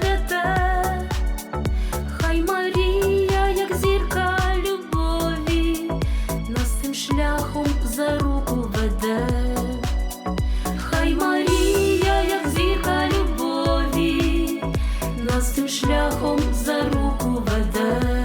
святе, хай Марія, як зірка любові, нас цим шляхом за руку веде. Хай Марія, як зірка любові, нас цим шляхом за руку веде.